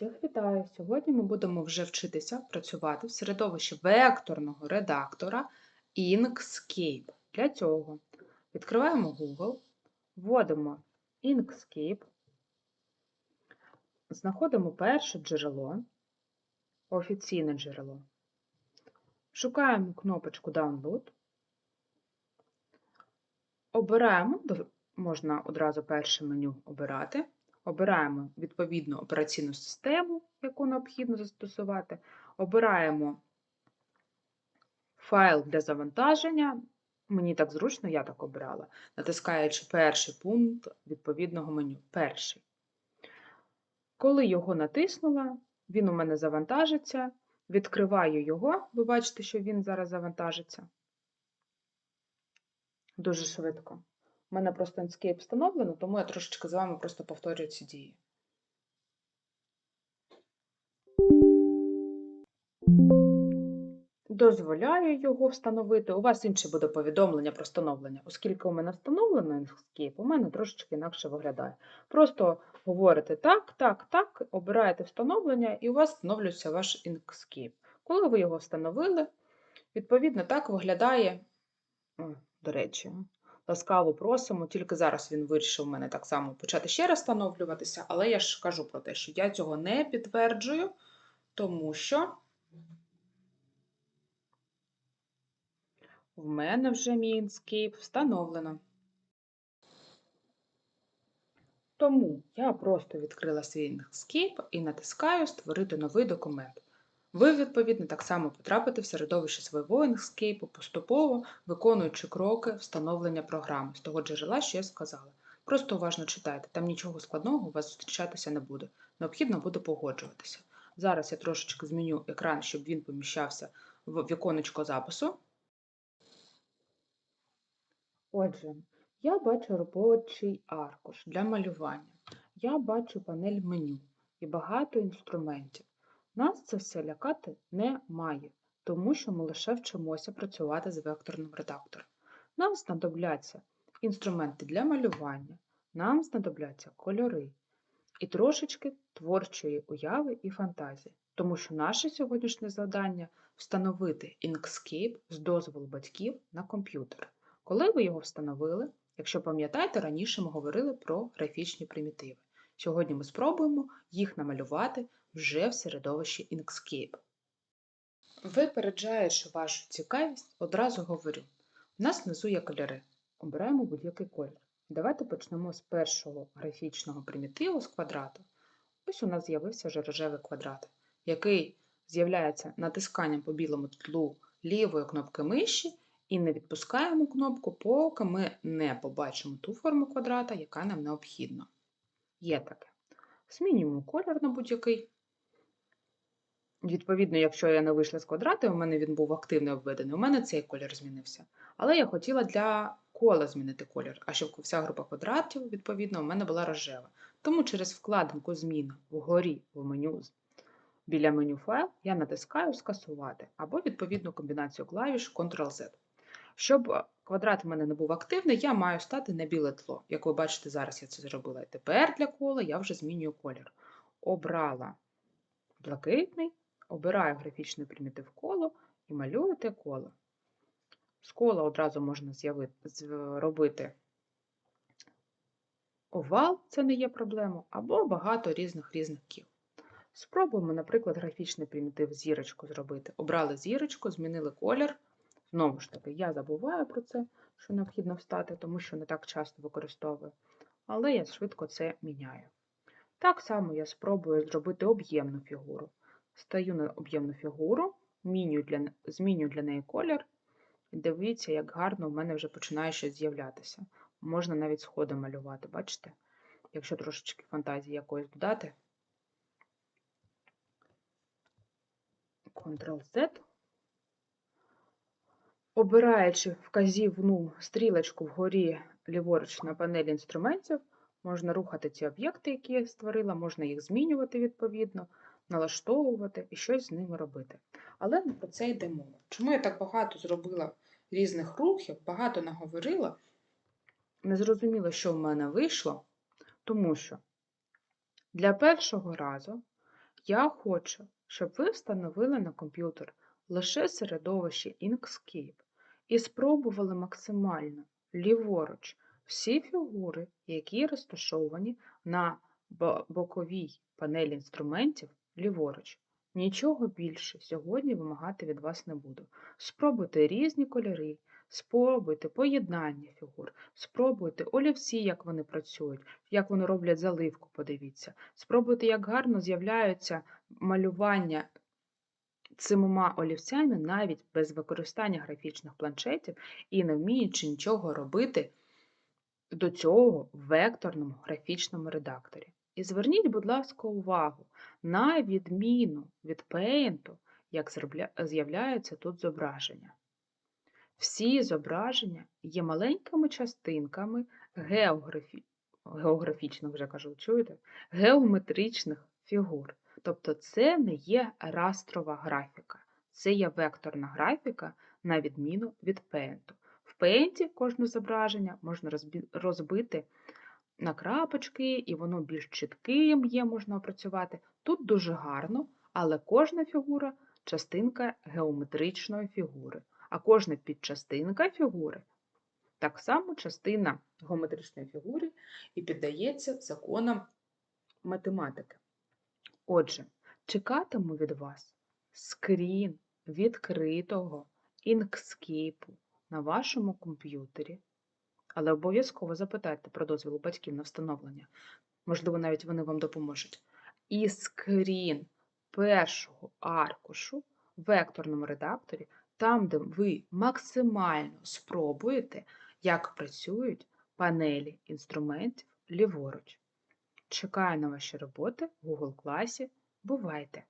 Всіх вітаю! Сьогодні ми будемо вже вчитися працювати в середовищі векторного редактора Inkscape. Для цього відкриваємо Google, вводимо Inkscape, знаходимо перше джерело, офіційне джерело, шукаємо кнопочку Download, обираємо, можна одразу перше меню обирати. Обираємо відповідну операційну систему, яку необхідно застосувати. Обираємо файл для завантаження. Мені так зручно, я так обирала, натискаючи перший пункт відповідного меню. Перший. Коли його натиснула, він у мене завантажиться. Відкриваю його, ви бачите, що він зараз завантажиться. Дуже швидко. У мене просто Inkscape встановлено, тому я трошечки з вами просто повторюю ці дії. Дозволяю його встановити. У вас інше буде повідомлення про встановлення. Оскільки у мене встановлено Inkscape, у мене трошечки інакше виглядає. Просто говорите так, так, так, обираєте встановлення, і у вас встановлюється ваш Inkscape. Коли ви його встановили, відповідно, так виглядає, до речі, ласкаво просимо. Тільки зараз він вирішив мене так само почати ще раз встановлюватися, але я ж кажу про те, що я цього не підтверджую, тому що в мене вже мій Inkscape встановлено. Тому я просто відкрила свій Inkscape і натискаю Створити новий документ. Ви, відповідно, так само потрапите в середовище свого Inkscape, поступово виконуючи кроки встановлення програми з того джерела, що я сказала. Просто уважно читайте, там нічого складного у вас зустрічатися не буде. Необхідно буде погоджуватися. Зараз я трошечки зміню екран, щоб він поміщався в віконечко запису. Отже, я бачу робочий аркуш для малювання. Я бачу панель меню і багато інструментів. Нас це все лякати не має, тому що ми лише вчимося працювати з векторним редактором. Нам знадобляться інструменти для малювання, нам знадобляться кольори і трошечки творчої уяви і фантазії, тому що наше сьогоднішнє завдання встановити Inkscape з дозволу батьків на комп'ютер. Коли ви його встановили, якщо пам'ятаєте, раніше ми говорили про графічні примітиви. Сьогодні ми спробуємо їх намалювати вже в середовищі Inkscape. Випереджаючи вашу цікавість, одразу говорю: у нас внизу є кольори. Обираємо будь-який колір. Давайте почнемо з першого графічного примітиву з квадрату. Ось у нас з'явився вже квадрат, який з'являється натисканням по білому тлу лівої кнопки миші і не відпускаємо кнопку, поки ми не побачимо ту форму квадрата, яка нам необхідна. Є таке. Змінюємо колір на будь-який. Відповідно, якщо я не вийшла з квадрата, у мене він був активно обведений, у мене цей колір змінився. Але я хотіла для кола змінити колір, а щоб вся група квадратів, відповідно, у мене була рожева. Тому через вкладинку зміна вгорі в меню біля меню файл я натискаю скасувати або відповідну комбінацію клавіш Ctrl-Z. Щоб квадрат у мене не був активний, я маю стати на біле тло. Як ви бачите, зараз я це зробила. Тепер для кола я вже змінюю колір. Обрала блакитний, обираю графічний примітив коло і малюю те коло. З кола одразу можна зробити овал, це не є проблема, або багато різних різних кіл. Спробуємо, наприклад, графічний примітив зірочку зробити. Обрали зірочку, змінили колір. Знову ж таки, я забуваю про це, що необхідно встати, тому що не так часто використовую. Але я швидко це міняю. Так само я спробую зробити об'ємну фігуру. Стаю на об'ємну фігуру, змінюю для, змінюю для неї колір. Дивіться, як гарно в мене вже починає щось з'являтися. Можна навіть сходи малювати, бачите? Якщо трошечки фантазії якоїсь додати. Ctrl-Z. Обираючи вказівну стрілочку вгорі ліворуч на панелі інструментів, можна рухати ці об'єкти, які я створила, можна їх змінювати відповідно, налаштовувати і щось з ними робити. Але не про це йде мова. Чому я так багато зробила різних рухів, багато наговорила? Не зрозуміло, що в мене вийшло, тому що для першого разу Я хочу, щоб ви встановили на комп'ютер лише середовище Inkscape і спробували максимально ліворуч всі фігури, які розташовані на боковій панелі інструментів ліворуч. Нічого більше сьогодні вимагати від вас не буду. Спробуйте різні кольори, спробуйте поєднання фігур, спробуйте олівці, як вони працюють, як вони роблять заливку, подивіться. Спробуйте, як гарно з'являються малювання цими олівцями навіть без використання графічних планшетів і не вміючи нічого робити до цього в векторному графічному редакторі. І зверніть, будь ласка, увагу на відміну від Paint, як з'являються тут зображення. Всі зображення є маленькими частинками географі... географічних, вже кажу, чуєте? геометричних фігур. Тобто це не є растрова графіка, це є векторна графіка на відміну від Paint. В Paint кожне зображення можна розбити на крапочки, і воно більш чітким є, можна опрацювати. Тут дуже гарно, але кожна фігура частинка геометричної фігури, а кожна підчастинка фігури так само частина геометричної фігури і піддається законам математики. Отже, чекатиму від вас скрін відкритого інкскейпу на вашому комп'ютері, але обов'язково запитайте про дозвіл у батьків на встановлення. Можливо, навіть вони вам допоможуть. І скрін першого аркушу в векторному редакторі, там, де ви максимально спробуєте, як працюють панелі інструментів ліворуч. Чекаю на ваші роботи в Google класі. Бувайте!